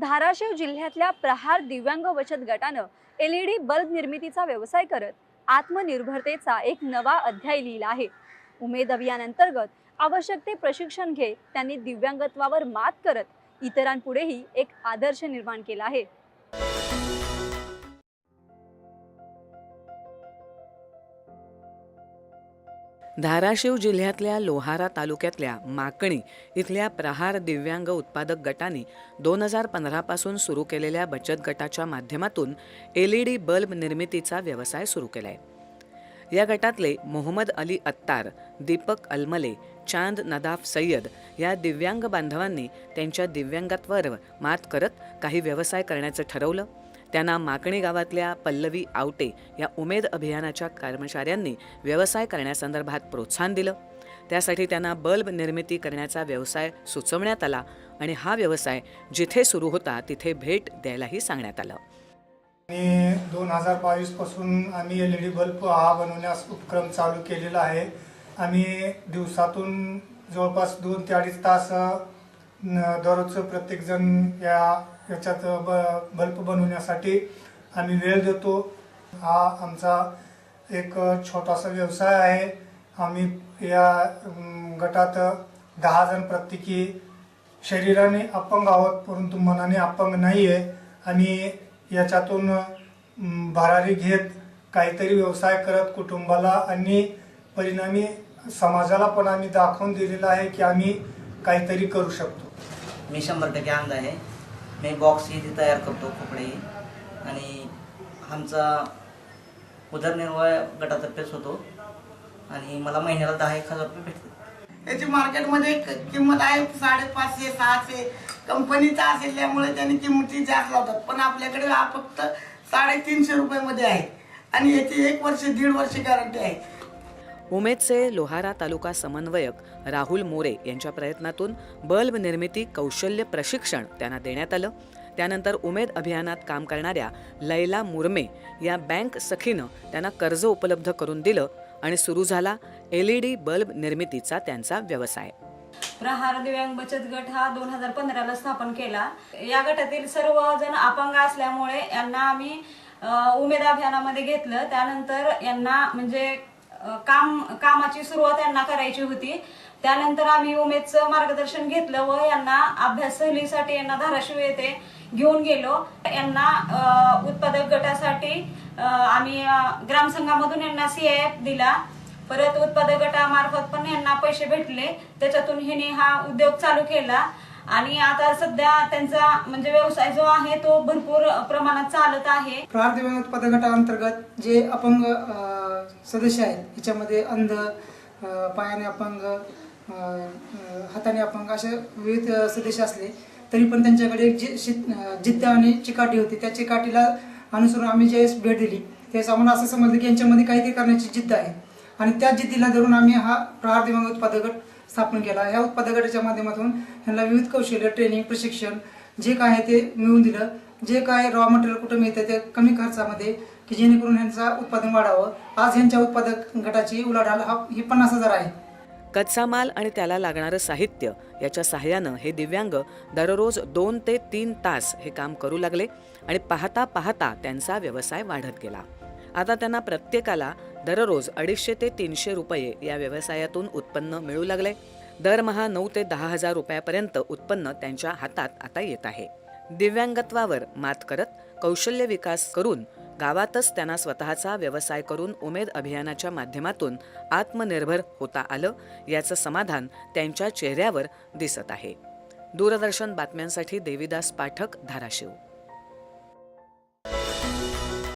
धाराशिव जिल्ह्यातल्या प्रहार दिव्यांग बचत गटानं एल ई डी बल्ब निर्मितीचा व्यवसाय करत आत्मनिर्भरतेचा एक नवा अध्याय लिहिला आहे. उमेद अभियानांतर्गत आवश्यक ते प्रशिक्षण घेत त्यांनी दिव्यांगत्वावर मात करत इतरांपुढेही एक आदर्श निर्माण केला आहे. धाराशिव जिल्ह्यातल्या लोहारा तालुक्यातल्या माकणी इथल्या प्रहार दिव्यांग उत्पादक गटाने दोन हजार पंधरापासून सुरू केलेल्या बचत गटाच्या माध्यमातून एल ई डी बल्ब निर्मितीचा व्यवसाय सुरू केला आहे या गटातले मोहम्मद अली अत्तार दीपक अलमले चांद नदाफ सय्यद या दिव्यांग बांधवांनी त्यांच्या दिव्यांगत्वावर मात करत काही व्यवसाय करण्याचं ठरवलं. त्यांना माकणी गावातल्या पल्लवी आवटे या उमेद अभियानाच्या कर्मचाऱ्यांनी व्यवसाय करण्यासंदर्भात प्रोत्साहन दिलं. त्यासाठी त्यांना बल्ब निर्मिती करण्याचा व्यवसाय सुचवण्यात आला आणि हा व्यवसाय जिथे सुरू होता तिथे भेट द्यायलाही सांगण्यात आलं. आणि दोन हजार बावीसपासून आम्ही एल ई डी बल्ब हा बनवण्यास उपक्रम चालू केलेला आहे. आम्ही दिवसातून जवळपास दोन ते अडीच तास दररोज दररोजचं प्रत्येकजण या याच्यात ब बल्ब बनवण्यासाठी आम्ही वेळ देतो. हा आमचा एक छोटासा व्यवसाय आहे. आम्ही या गटात दहा जण प्रत्येकी शरीराने अपंग आहोत परंतु मनाने अपंग नाही आहे आणि याच्यातून भरारी घेत काहीतरी व्यवसाय करत कुटुंबाला आणि परिणामी समाजाला पण आम्ही दाखवून दिलेलं आहे की आम्ही काहीतरी करू शकतो. मी शंभर टक्के अंध आहे. मी बॉक्स इथे तयार करतो कपडे आणि आमचा उदरनिर्वाह गटातर्फेच होतो. आणि मला महिन्याला दहा एक हजार रुपये भेटतात. याची मार्केटमध्ये किंमत आहे साडेपाचशे सहाशे. कंपनीचा असल्यामुळे त्यांनी किंमती जास्त लावतात. पण आपल्याकडे हा फक्त साडेतीनशे रुपयामध्ये आहे. आणि याची एक वर्ष दीड वर्ष गॅरंटी आहे. उमेदचे लोहारा तालुका समन्वयक राहुल मोरे यांच्या प्रयत्नातून बल्ब निर्मिती कौशल्य प्रशिक्षण त्यांना देण्यात आलं. त्यानंतर उमेद अभियानात काम करणाऱ्या लैला मुरमे या बँक सखीनं त्यांना कर्ज उपलब्ध करून दिलं आणि सुरू झाला एल ई डी बल्ब निर्मितीचा त्यांचा व्यवसाय. प्रहार दिव्यांग बचत गट हा दोन हजार पंधराला स्थापन केला. या गटातील सर्व जण अपंग असल्यामुळे यांना आम्ही उमेद अभियानामध्ये घेतलं. त्यानंतर यांना म्हणजे काम कामाची सुरुवात यांना करायची होती. त्यानंतर आम्ही उमेदचं मार्गदर्शन घेतलं व यांना अभ्यास सहलीसाठी यांना धाराशिव येथे घेऊन गेलो. यांना उत्पादक गटासाठी आम्ही ग्रामसंघामधून यांना सीआयएफ दिला. परत उत्पादक गटामार्फत पण यांना पैसे भेटले. त्याच्यातून हिने हा उद्योग चालू केला. आणि आता सध्या त्यांचा म्हणजे व्यवसाय जो आहे तो भरपूर प्रमाणात चालत आहे. प्रहार दिव्यांग उत्पादक गटाअंतर्गत जे अपंग सदस्य आहेत. याच्यामध्ये अंध पायाने अपंग हाताने अपंग असे विविध सदस्य असले तरी पण त्यांच्याकडे एक जि जिद्द आणि चिकाटी होती. त्या चिकाटीला अनुसरून आम्ही ज्यावेळेस भेट दिली त्यावेळेस आम्हाला असं समजलं की यांच्यामध्ये काहीतरी करण्याची जिद्द आहे. आणि त्या जिद्दीला धरून आम्ही हा प्रहार दिव्यांग उत्पादक गट स्थापन केला. ह्या उत्पादक गटाच्या माध्यमातून यांना विविध कौशल्य ट्रेनिंग प्रशिक्षण जे काय आहे ते मिळवून दिलं. जे काय रॉ मटेरियल कुठं मिळतं ते कमी खर्चामध्ये की जेणेकरून ह्यांचा उत्पादन वाढावं. आज यांच्या उत्पादक गटाची उलाढाल हा ही पन्नास हजार आहे. कच्चा माल आणि त्याला लागणारं साहित्य याच्या सहाय्यानं हे दिव्यांग दररोज दोन ते तीन तास हे काम करू लागले आणि पाहता पाहता त्यांचा व्यवसाय वाढत गेला. आता त्यांना प्रत्येकाला दररोज अडीचशे ते तीनशे रुपये या व्यवसायातून उत्पन्न मिळू लागले. दरमहा नऊ ते दहा हजार रुपयापर्यंत उत्पन्न त्यांच्या हातात आता येत आहे. दिव्यांगत्वावर मात करत कौशल्य विकास करून गावातच त्यांना स्वतःचा व्यवसाय करून उमेद अभियानाच्या माध्यमातून आत्मनिर्भर होता आलं याचं समाधान त्यांच्या चेहऱ्यावर दिसत आहे. दूरदर्शन बातम्यांसाठी देविदास पाठक धाराशिव.